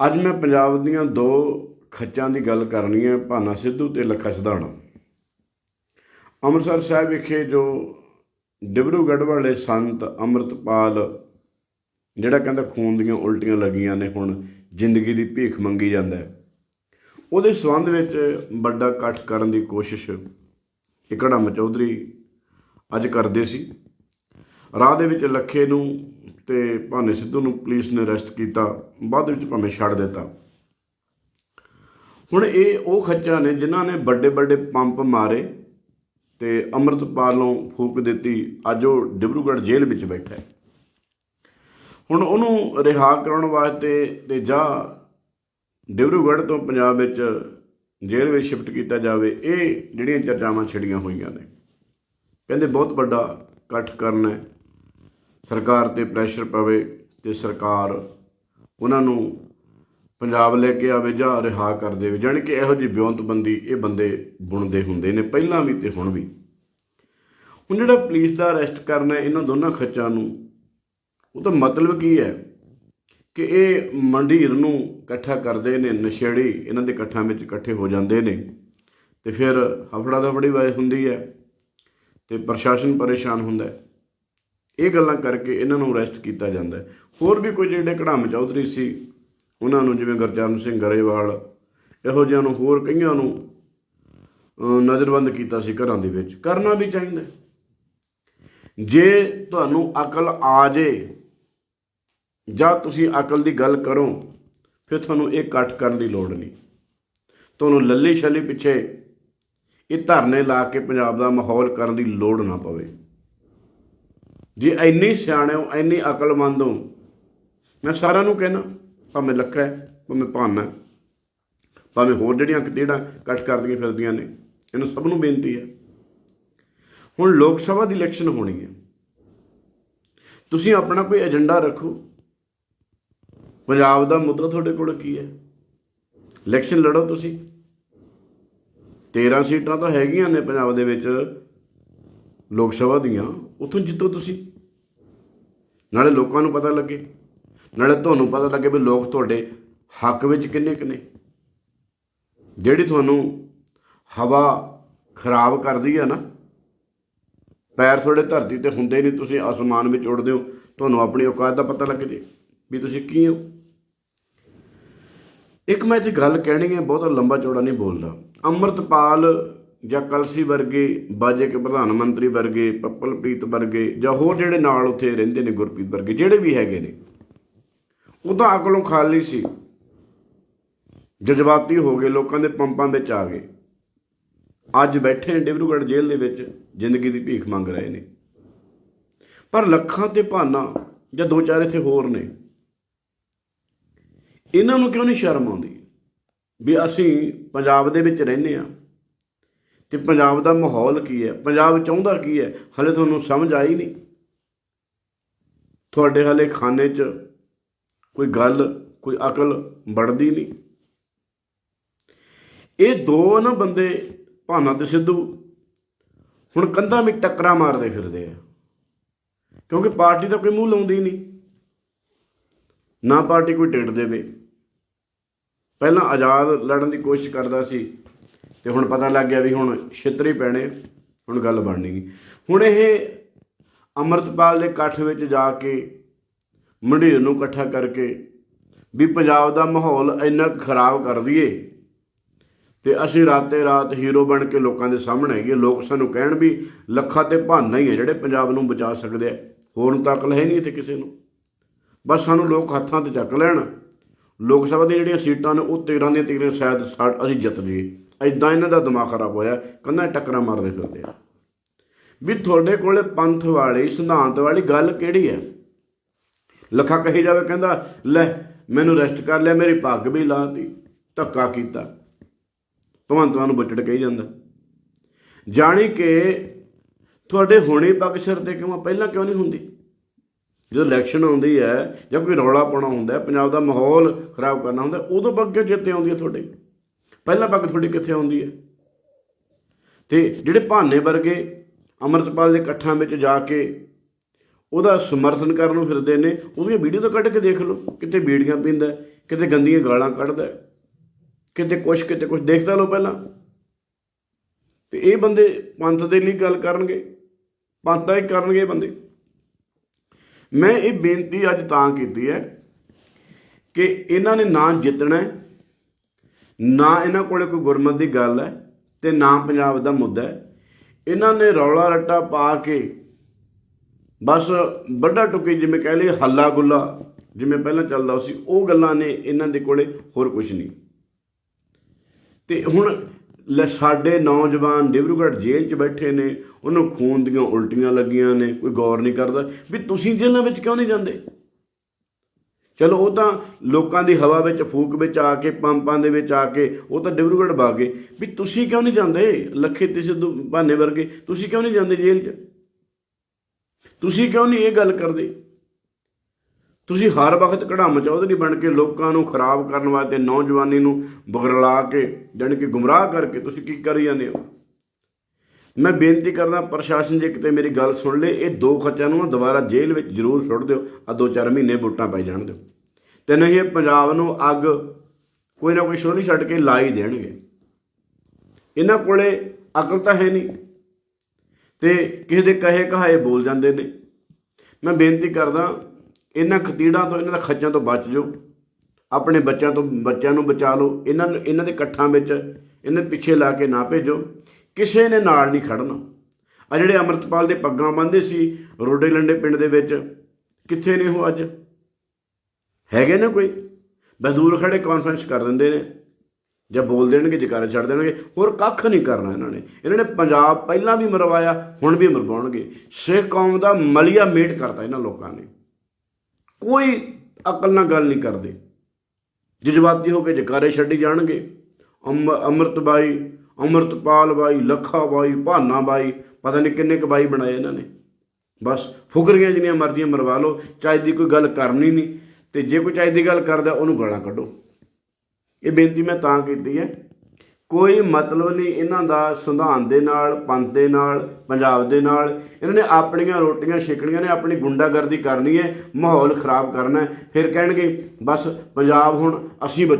ਅੱਜ ਮੈਂ ਪੰਜਾਬ ਦੀਆਂ ਦੋ ਖੱਚਾਂ ਦੀ ਗੱਲ ਕਰਨੀ ਹੈ, ਭਾਨਾ ਸਿੱਧੂ ਤੇ ਲੱਖਾ ਸਿਧਾਣਾ। ਅੰਮ੍ਰਿਤਸਰ ਸਾਹਿਬ ਵਿਖੇ ਜੋ ਡਿਬਰੂਗੜ੍ਹ ਵਾਲੇ ਸੰਤ ਅੰਮ੍ਰਿਤਪਾਲ, ਜਿਹੜਾ ਕਹਿੰਦਾ ਖੂਨ ਦੀਆਂ ਉਲਟੀਆਂ ਲੱਗੀਆਂ ਨੇ, ਹੁਣ ਜ਼ਿੰਦਗੀ ਦੀ ਭੀਖ ਮੰਗੀ ਜਾਂਦਾ ਉਹਦੇ ਸੰਬੰਧ ਵਿੱਚ ਵੱਡਾ ਇਕੱਠ ਕਰਨ ਦੀ ਕੋਸ਼ਿਸ਼ ਇਕੜਮ ਚੌਧਰੀ ਅੱਜ ਕਰਦੇ ਸੀ। ਰਾਹ ਦੇ ਵਿੱਚ ਲੱਖੇ ਨੂੰ ਤੇ ਭਾਨੇ ਸਿੱਧੂ ਨੂੰ ਪੁਲਿਸ ਨੇ ਅਰੈਸਟ ਕੀਤਾ। ਬਾਅਦ ਵਿੱਚ ਭਾਵੇਂ ਛੱਡ ਦਿੱਤਾ। ਹੁਣ ਇਹ ਉਹ ਖੱਚਾਂ ਨੇ ਜਿਨ੍ਹਾਂ ਨੇ ਵੱਡੇ ਵੱਡੇ ਪੰਪ ਮਾਰੇ ਤੇ ਅੰਮ੍ਰਿਤਪਾਲ ਨੂੰ ਫੂਕ ਦਿੱਤੀ। ਅੱਜ ਉਹ ਡਿਬਰੂਗੜ੍ਹ ਜੇਲ੍ਹ ਵਿੱਚ ਬੈਠਾ ਹੈ। ਹੁਣ ਉਹਨੂੰ ਰਿਹਾ ਕਰਾਉਣ ਵਾਸਤੇ ਤੇ ਜਾਂ ਡਿਬਰੂਗੜ੍ਹ ਤੋਂ ਪੰਜਾਬ ਵਿੱਚ ਜੇਲ੍ਹ ਵਿੱਚ ਸ਼ਿਫਟ ਕੀਤਾ ਜਾਵੇ, ਇਹ ਜਿਹੜੀਆਂ ਚਰਚਾਵਾਂ ਛਿੜੀਆਂ ਹੋਈਆਂ ਨੇ। ਕਹਿੰਦੇ ਬਹੁਤ ਵੱਡਾ ਇਕੱਠ ਕਰਨਾ ਹੈ। ਸਰਕਾਰ ਤੇ ਪ੍ਰੈਸ਼ਰ ਪਵੇ ਤੇ ਸਰਕਾਰ ਉਹਨਾਂ ਨੂੰ ਪੰਜਾਬ ਲੈ ਕੇ ਆਵੇ ਜਾਂ ਰਿਹਾ ਕਰ ਦੇਵੇ। ਜਾਣੀ ਕਿ ਇਹੋ ਜਿਹੀ ਬਿਉਂਤਬੰਦੀ ਇਹ ਬੰਦੇ ਬੁਣਦੇ ਹੁੰਦੇ ਨੇ, ਪਹਿਲਾਂ ਵੀ ਤੇ ਹੁਣ ਵੀ। ਹੁਣ ਜਿਹੜਾ ਪੁਲਿਸ ਦਾ ਅਰੈਸਟ ਕਰਨਾ ਇਹਨਾਂ ਦੋਨਾਂ ਖੱਚਾਂ ਨੂੰ, ਉਹ ਤਾਂ ਮਤਲਬ ਕੀ ਹੈ ਕਿ ਇਹ ਮੰਡੀਰ ਨੂੰ ਇਕੱਠਾ ਕਰਦੇ ਨੇ, ਨਸ਼ੇੜੀ ਇਹਨਾਂ ਦੇ ਇਕੱਠਾਂ ਵਿੱਚ ਇਕੱਠੇ ਹੋ ਜਾਂਦੇ ਨੇ। ਤੇ ਫਿਰ ਹਫੜਾ ਦਫੜੀ ਵਾਇ ਹੁੰਦੀ ਹੈ ਤੇ ਪ੍ਰਸ਼ਾਸਨ ਪਰੇਸ਼ਾਨ ਹੁੰਦਾ ਹੈ। ਇਹ ਗੱਲਾਂ ਕਰਕੇ ਇਹਨਾਂ ਨੂੰ ਅਰੈਸਟ ਕੀਤਾ ਜਾਂਦਾ ਹੈ। ਹੋਰ ਵੀ ਕੋਈ ਜਿਹੜੇ ਕੜਾਮ ਚੌਧਰੀ ਸੀ, ਉਹਨਾਂ ਨੂੰ ਜਿਵੇਂ ਗੁਰਚਰਨ ਸਿੰਘ ਗਰੇਵਾਲ, ਇਹੋ ਜਿਹਿਆਂ ਨੂੰ ਹੋਰ ਕਈਆਂ ਨੂੰ ਨਜ਼ਰਬੰਦ ਕੀਤਾ ਸੀ ਘਰਾਂ ਦੇ ਵਿੱਚ। ਕਰਨਾ ਵੀ ਚਾਹੀਦਾ ਜੇ ਤੁਹਾਨੂੰ ਅਕਲ ਆ ਜੇ, ਜਾਂ ਤੁਸੀਂ ਅਕਲ ਦੀ ਗੱਲ ਕਰੋ, ਫਿਰ ਤੁਹਾਨੂੰ ਇਹ ਇਕੱਠ ਕਰਨ ਦੀ ਲੋੜ ਨਹੀਂ। ਤੁਹਾਨੂੰ ਲੱਲੀ ਛੱਲੀ ਪਿੱਛੇ ਇਹ ਧਰਨੇ ਲਾ ਕੇ ਪੰਜਾਬ ਦਾ ਮਾਹੌਲ ਕਰਨ ਦੀ ਲੋੜ ਨਾ ਪਵੇ। ਜੇ ਇੰਨੀ ਸਿਆਣੇ ਹੋ, ਇੰਨੀ ਅਕਲਮੰਦ ਹੋ, ਮੈਂ ਸਾਰਿਆਂ ਨੂੰ ਕਹਿਣਾ ਭਾਵੇਂ ਲੱਖਾ ਹੈ, ਭਾਵੇਂ ਭਾਨਾ ਭਾਵੇਂ ਹੋਰ ਜਿਹੜੀਆਂ ਕਿਹੜਾ ਇਕੱਠ ਕਰਦੀਆਂ ਫਿਰਦੀਆਂ ਨੇ, ਇਹਨੂੰ ਸਭ ਨੂੰ ਬੇਨਤੀ ਹੈ। ਹੁਣ ਲੋਕ ਸਭਾ ਦੀ ਇਲੈਕਸ਼ਨ ਹੋਣੀ ਹੈ। ਤੁਸੀਂ ਆਪਣਾ ਕੋਈ ਏਜੰਡਾ ਰੱਖੋ। ਪੰਜਾਬ ਦਾ ਮੁੱਦਾ ਤੁਹਾਡੇ ਕੋਲ ਕੀ ਹੈ? ਇਲੈਕਸ਼ਨ ਲੜੋ ਤੁਸੀਂ। 13 ਸੀਟਾਂ ਤਾਂ ਹੈਗੀਆਂ ਨੇ ਪੰਜਾਬ ਦੇ ਵਿੱਚ, ਲੋਕ ਸਭਾ ਦੀਆਂ, ਉੱਥੋਂ ਜਿੱਤੋ ਤੁਸੀਂ। ਨਾਲੇ ਲੋਕਾਂ ਨੂੰ ਪਤਾ ਲੱਗੇ। ਨਾਲੇ ਤੁਹਾਨੂੰ ਪਤਾ ਲੱਗੇ ਵੀ ਲੋਕ ਤੁਹਾਡੇ ਹੱਕ ਵਿੱਚ ਕਿੰਨੇ ਕਿੰਨੇ ਜਿਹੜੀ ਤੁਹਾਨੂੰ ਹਵਾ ਖਰਾਬ ਕਰਦੀ ਹੈ ਨਾ, ਪੈਰ ਤੁਹਾਡੇ ਧਰਤੀ ਤੇ ਹੁੰਦੇ ਨਹੀਂ, ਤੁਸੀਂ ਅਸਮਾਨ ਵਿੱਚ ਉੱਡਦੇ ਹੋ, ਤੁਹਾਨੂੰ ਆਪਣੀ ਔਕਾਤ ਦਾ ਪਤਾ ਲੱਗ ਜੇ ਵੀ ਤੁਸੀਂ ਕੀ ਹੋ। ਇੱਕ ਮੈਂ ਇੱਥੇ ਗੱਲ ਕਹਿਣੀ ਹੈ, ਬਹੁਤ ਲੰਬਾ ਚੌੜਾ ਨਹੀਂ ਬੋਲਦਾ। ਅੰਮ੍ਰਿਤਪਾਲ ਜਾਂ ਕਲਸੀ ਵਰਗੇ ਬਾਜੇ ਕੇ ਪ੍ਰਧਾਨ ਮੰਤਰੀ ਵਰਗੇ, ਪੱਪਲਪ੍ਰੀਤ ਵਰਗੇ, ਜਾਂ ਹੋਰ ਜਿਹੜੇ ਨਾਲ ਉੱਥੇ ਰਹਿੰਦੇ ਨੇ ਗੁਰਪ੍ਰੀਤ ਵਰਗੇ, ਜਿਹੜੇ ਵੀ ਹੈਗੇ ਨੇ, ਉਹ ਤਾਂ ਅਕਲੋਂ ਖਾਲੀ ਸੀ। ਜਜ਼ਬਾਤੀ ਹੋ ਗਏ, ਲੋਕਾਂ ਦੇ ਪੰਪਾਂ ਵਿੱਚ ਆ ਗਏ। ਅੱਜ ਬੈਠੇ ਨੇ ਡਿਬਰੂਗੜ੍ਹ ਜੇਲ੍ਹ ਦੇ ਵਿੱਚ, ਜ਼ਿੰਦਗੀ ਦੀ ਭੀਖ ਮੰਗ ਰਹੇ ਨੇ। ਪਰ ਲੱਖਾਂ ਤੇ ਭਾਨਾ, ਜਾਂ ਦੋ ਚਾਰ ਇੱਥੇ ਹੋਰ ਨੇ। ਇਹਨਾਂ ਨੂੰ ਕਿਉਂ ਨਹੀਂ ਸ਼ਰਮ ਆਉਂਦੀ? ਵੀ ਅਸੀਂ ਪੰਜਾਬ ਦੇ ਵਿੱਚ ਰਹਿੰਦੇ ਆ ਤੇ ਪੰਜਾਬ ਦਾ ਮਾਹੌਲ ਕੀ ਹੈ? ਪੰਜਾਬ ਚਾਹੁੰਦਾ ਕੀ ਹੈ? ਹਲੇ ਤੁਹਾਨੂੰ ਸਮਝ ਆਈ ਨਹੀਂ। ਤੁਹਾਡੇ ਹਲੇ ਖਾਨੇ 'ਚ ਕੋਈ ਗੱਲ, ਕੋਈ ਅਕਲ ਵੜਦੀ ਨਹੀਂ। ਇਹ ਦੋ ਨਾ ਬੰਦੇ ਭਾਨਾ ਤੇ ਸਿੱਧੂ ਹੁਣ ਕੰਧਾਂ ਵਿੱਚ ਟੱਕਰਾ ਮਾਰਦੇ ਫਿਰਦੇ ਆ। ਕਿਉਂਕਿ ਪਾਰਟੀ ਦਾ ਕੋਈ ਮੂੰਹ ਲਾਉਂਦੀ ਨਹੀਂ। ਨਾ ਪਾਰਟੀ ਕੋਈ ਟਿਕਟ ਦੇਵੇ। ਪਹਿਲਾਂ ਆਜ਼ਾਦ ਲੜਨ ਦੀ ਕੋਸ਼ਿਸ਼ ਕਰਦਾ ਸੀ। ਤੇ ਹੁਣ ਪਤਾ ਲੱਗ ਗਿਆ ਵੀ ਹੁਣ ਛਿੱਤਰੀ ਪੈਣੇ, ਹੁਣ ਗੱਲ ਬਣਨੀ ਨਹੀਂ ਹੁਣ ਇਹ ਅੰਮ੍ਰਿਤਪਾਲ ਦੇ ਇਕੱਠ ਵਿੱਚ ਜਾ ਕੇ ਮੰਡੀਰ ਨੂੰ ਇਕੱਠਾ ਕਰਕੇ ਵੀ ਪੰਜਾਬ ਦਾ ਮਾਹੌਲ ਇੰਨਾ ਕੁ ਖਰਾਬ ਕਰ ਦਈਏ ਤੇ ਅਸੀਂ ਰਾਤੇ ਰਾਤ ਹੀਰੋ ਬਣ ਕੇ ਲੋਕਾਂ ਦੇ ਸਾਹਮਣੇ ਹੈਗੇ, ਲੋਕ ਸਾਨੂੰ ਕਹਿਣ ਵੀ ਲੱਖਾਂ ਤੇ ਭਾਨਾ ਹੀ ਹੈ ਜਿਹੜੇ ਪੰਜਾਬ ਨੂੰ ਬਚਾ ਸਕਦੇ ਆ, ਹੋਰ ਨੂੰ ਤਾਂ ਅਕਲ ਹੈ ਨਹੀਂ ਇੱਥੇ ਕਿਸੇ ਨੂੰ। ਬਸ ਸਾਨੂੰ ਲੋਕ ਹੱਥਾਂ ਤੇ ਚੱਕ ਲੈਣ, ਲੋਕ ਸਭਾ ਦੀਆਂ ਜਿਹੜੀਆਂ ਸੀਟਾਂ ਨੇ ਉਹ 13 ਦੀਆਂ 13 ਸ਼ਾਇਦ ਸਾ- ਅਸੀਂ ਜਿੱਤ ਜਾਈਏ। ਐਦਾਂ ਇਹਨਾਂ ਦਾ ਦਿਮਾਗ ਖਰਾਬ ਹੋਇਆ, ਕੰਨਾਂ 'ਚ ਟੱਕਰਾਂ ਮਾਰਦੇ ਫਿਰਦੇ ਆ। ਵੀ ਤੁਹਾਡੇ ਕੋਲੇ ਪੰਥ ਵਾਲੀ, ਸਿਧਾਂਤ ਵਾਲੀ ਗੱਲ ਕਿਹੜੀ ਹੈ? ਲੱਖਾ ਕਹੀ ਜਾਵੇ, ਕਹਿੰਦਾ, ਲੈ, ਮੈਨੂੰ ਰੈਸਟ ਕਰ ਲਿਆ, ਮੇਰੀ ਪੱਗ ਵੀ ਲਾਤੀ, ਧੱਕਾ ਕੀਤਾ। ਭਗਵੰਤਾਂ ਨੂੰ ਬੁੱਚੜ ਕਹੀ ਜਾਂਦਾ। ਜਾਣੀ ਕਿ ਤੁਹਾਡੇ ਹੋਣੀ ਪੱਗ ਸਿਰ ਤੇ ਕਿਉਂ ਪਹਿਲਾਂ ਕਿਉਂ ਨਹੀਂ ਹੁੰਦੀ? ਜਦੋਂ ਇਲੈਕਸ਼ਨ ਆਉਂਦੀ ਹੈ ਜਾਂ ਕੋਈ ਰੌਲਾ ਪਾਉਣਾ ਹੁੰਦਾ ਪੰਜਾਬ ਦਾ ਮਾਹੌਲ ਖਰਾਬ ਕਰਨਾ ਹੁੰਦਾ ਉਦੋਂ ਪੱਗ ਕਿਉਂ ਚੇਤੇ ਆਉਂਦੀ ਹੈ ਤੁਹਾਡੇ? ਪਹਿਲਾਂ ਪੱਗ ਤੁਹਾਡੀ ਕਿੱਥੇ ਆਉਂਦੀ ਹੈ? ਤੇ ਜਿਹੜੇ ਭਾਨੇ ਵਰਗੇ ਅੰਮ੍ਰਿਤਪਾਲ ਦੇ ਇਕੱਠਾਂ ਵਿੱਚ ਜਾ ਕੇ ਉਹਦਾ ਸਮਰਥਨ ਕਰਨ ਨੂੰ ਫਿਰਦੇ ਨੇ ਉਹਦੀਆਂ ਵੀਡੀਓ ਤਾਂ ਕੱਢ ਕੇ ਦੇਖ ਲਓ ਕਿਤੇ ਬੀੜੀਆਂ ਪੀਂਦਾ ਕਿਤੇ ਗੰਦੀਆਂ ਗਾਲਾਂ ਕੱਢਦਾ ਕਿਤੇ ਕੁਛ ਕਿਤੇ ਕੁਛ ਦੇਖਦਾ ਲਓ ਪਹਿਲਾਂ। ਤੇ ਇਹ ਬੰਦੇ ਪੰਥ ਦੇ ਲਈ ਗੱਲ ਕਰਨਗੇ, ਪੰਥ ਦਾ ਹੀ ਕਰਨਗੇ ਇਹ ਬੰਦੇ। ਮੈਂ ਇਹ ਬੇਨਤੀ ਅੱਜ ਤਾਂ ਕੀਤੀ ਹੈ ਕਿ ਇਹਨਾਂ ਨੇ ਨਾ ਜਿੱਤਣਾ ਨਾ ਇਹਨਾਂ ਕੋਲੇ ਕੋਈ ਗੁਰਮਤ ਦੀ ਗੱਲ ਹੈ ਤੇ ਨਾ ਪੰਜਾਬ ਦਾ ਮੁੱਦਾ ਹੈ। ਇਹਨਾਂ ਨੇ ਰੌਲਾ ਰੱਟਾ ਪਾ ਕੇ ਬਸ ਵੱਡਾ ਟੁਕੀ ਜਿਵੇਂ ਕਹਿ ਲਈ ਹੱਲਾ ਗੁੱਲਾ ਜਿਵੇਂ ਪਹਿਲਾਂ ਚੱਲਦਾ ਸੀ, ਉਹ ਗੱਲਾਂ ਨੇ ਇਹਨਾਂ ਦੇ ਕੋਲੇ ਹੋਰ ਕੁਝ ਨਹੀਂ। ਤੇ ਹੁਣ ਲੈ ਸਾਡੇ ਨੌਜਵਾਨ ਡਿਬਰੂਗੜ੍ਹ ਜੇਲ੍ਹ 'ਚ ਬੈਠੇ ਨੇ, ਉਹਨੂੰ ਖੂਨ ਦੀਆਂ ਉਲਟੀਆਂ ਲੱਗੀਆਂ ਨੇ, ਕੋਈ ਗੌਰ ਨਹੀਂ ਕਰਦਾ। ਵੀ ਤੁਸੀਂ ਜੇਲ੍ਹਾਂ ਵਿੱਚ ਕਿਉਂ ਨਹੀਂ ਜਾਂਦੇ? ਚਲੋ ਉਹ ਤਾਂ ਲੋਕਾਂ ਦੀ ਹਵਾ ਵਿੱਚ, ਫੂਕ ਵਿੱਚ ਆ ਕੇ, ਪੰਪਾਂ ਦੇ ਵਿੱਚ ਆ ਕੇ, ਉਹ ਤਾਂ ਡਿਬਰੂਗੜ੍ਹ ਗਏ। ਵੀ ਤੁਸੀਂ ਕਿਉਂ ਨਹੀਂ ਜਾਂਦੇ ਲੱਖੇ ਤੇ ਸਿੱਧੂ ਬਹਾਨੇ ਵਰਗੇ? ਤੁਸੀਂ ਕਿਉਂ ਨਹੀਂ ਜਾਂਦੇ ਜੇਲ੍ਹ 'ਚ? ਤੁਸੀਂ ਕਿਉਂ ਨਹੀਂ ਇਹ ਗੱਲ ਕਰਦੇ? ਤੁਸੀਂ ਹਰ ਵਕਤ ਕੜਾਮ ਚੌਧਰੀ ਬਣ ਕੇ ਲੋਕਾਂ ਨੂੰ ਖਰਾਬ ਕਰਨ ਵਾਸਤੇ ਨੌਜਵਾਨੀ ਨੂੰ ਬਗਰਲਾ ਕੇ, ਜਾਣੀ ਕਿ ਗੁੰਮਰਾਹ ਕਰਕੇ ਤੁਸੀਂ ਕੀ ਕਰੀ ਜਾਂਦੇ ਹੋ? ਮੈਂ ਬੇਨਤੀ ਕਰਦਾ ਪ੍ਰਸ਼ਾਸਨ ਜੇ ਕਿਤੇ ਮੇਰੀ ਗੱਲ ਸੁਣ ਲੇ, ਇਹ ਦੋ ਖੱਚਿਆਂ ਨੂੰ ਨਾ ਦੁਬਾਰਾ ਜੇਲ੍ਹ ਵਿੱਚ ਜ਼ਰੂਰ ਸੁੱਟ ਦਿਓ ਆ ਦੋ ਚਾਰ ਮਹੀਨੇ ਵੋਟਾਂ ਪਾਈ ਜਾਣ ਦਿਓ। ਤੇ ਨਹੀਂ ਇਹ ਪੰਜਾਬ ਨੂੰ ਅੱਗ ਕੋਈ ਨਾ ਕੋਈ ਸ਼ੋਰੀ ਛੱਡ ਕੇ ਲਾ ਹੀ ਦੇਣਗੇ। ਇਹਨਾਂ ਕੋਲੇ ਅਕਲ ਤਾਂ ਹੈ ਨਹੀਂ। ਤੇ ਕਿਸੇ ਦੇ ਕਹੇ ਕਹਾਏ ਬੋਲ ਜਾਂਦੇ ਨੇ। ਮੈਂ ਬੇਨਤੀ ਕਰਦਾ, ਇਹਨਾਂ ਖਤੀੜਾਂ ਤੋਂ, ਇਹਨਾਂ ਦਾ ਖੱਜਾਂ ਤੋਂ ਬਚ ਜਾਓ। ਆਪਣੇ ਬੱਚਿਆਂ ਤੋਂ, ਬੱਚਿਆਂ ਨੂੰ ਬਚਾ ਲਓ। ਇਹਨਾਂ ਨੂੰ, ਇਹਨਾਂ ਦੇ ਇਕੱਠਾਂ ਵਿੱਚ, ਇਹਨਾਂ ਪਿੱਛੇ ਲਾ ਕੇ ਨਾ ਭੇਜੋ। ਕਿਸੇ ਨੇ ਨਾਲ ਨਹੀਂ ਖੜਨਾ। ਆ ਜਿਹੜੇ ਅਮਰਤਪਾਲ ਦੇ ਪੱਗਾਂ ਬੰਨ੍ਹਦੇ ਸੀ ਰੋਡੇ ਲੰਡੇ ਪਿੰਡ ਦੇ ਵਿੱਚ, ਕਿੱਥੇ ਨੇ ਉਹ ਅੱਜ? ਹੈਗੇ ਨੇ ਕੋਈ? ਮਜ਼ਦੂਰ ਖੜੇ ਕਾਨਫਰੰਸ ਕਰ ਦਿੰਦੇ ਨੇ। ਜਾਂ ਬੋਲ ਦੇਣਗੇ, ਜਕਾਰੇ ਛੱਡ ਦੇਣਗੇ। ਹੋਰ ਕੱਖ ਨਹੀਂ ਕਰਨਾ ਇਹਨਾਂ ਨੇ। ਇਹਨਾਂ ਨੇ ਪੰਜਾਬ ਪਹਿਲਾਂ ਵੀ ਮਰਵਾਇਆ, ਹੁਣ ਵੀ ਮਰਵਾਉਣਗੇ। ਸਿੱਖ ਕੌਮ ਦਾ ਮਲੀਆ ਮੇਟ ਕਰਤਾ ਇਹਨਾਂ ਲੋਕਾਂ ਨੇ। ਕੋਈ ਅਕਲ ਨਾਲ ਗੱਲ ਨਹੀਂ ਕਰਦੇ। ਜਜ਼ਬਾਤੀ ਹੋ ਕੇ ਜਕਾਰੇ ਛੱਡੀ ਜਾਣਗੇ। ਅੰਮ- ਅੰਮ੍ਰਿਤ ਬਾਈ ਅੰਮ੍ਰਿਤਪਾਲ ਬਾਈ, ਲੱਖਾ ਬਾਈ, ਭਾਨਾ ਬਾਈ, ਪਤਾ ਨਹੀਂ ਕਿੰਨੇ ਕੁ ਬਾਈ ਬਣਾਏ ਇਹਨਾਂ ਨੇ। ਬਸ ਫੁਕਰੀਆਂ ਜਿੰਨੀਆਂ ਮਰਜ਼ੀਆਂ ਮਰਵਾ ਲਓ, ਚਾਹੇ ਦੀ ਕੋਈ ਗੱਲ ਕਰਨੀ ਨਹੀਂ, ਤੇ ਜੇ ਕੋਈ ਚਾਹੇ ਦੀ ਗੱਲ ਕਰਦਾ, ਉਹਨੂੰ ਗਾਲਾਂ ਕੱਢੋ। ਇਹ ਬੇਨਤੀ ਮੈਂ ਤਾਂ ਕੀਤੀ ਹੈ। ਕੋਈ ਮਤਲਬ ਨਹੀਂ ਇਹਨਾਂ ਦਾ ਸੰਵਿਧਾਨ ਦੇ ਨਾਲ, ਪੰਥ ਦੇ ਨਾਲ, ਪੰਜਾਬ ਦੇ ਨਾਲ। ਇਹਨਾਂ ਨੇ ਆਪਣੀਆਂ ਰੋਟੀਆਂ ਛੇਕਣੀਆਂ ਨੇ, ਆਪਣੀ ਗੁੰਡਾਗਰਦੀ ਕਰਨੀ ਹੈ, ਮਾਹੌਲ ਖਰਾਬ ਕਰਨਾ ਫਿਰ ਕਹਿਣਗੇ, ਬਸ ਪੰਜਾਬ ਹੁਣ ਅਸੀਂ ਬਚਾ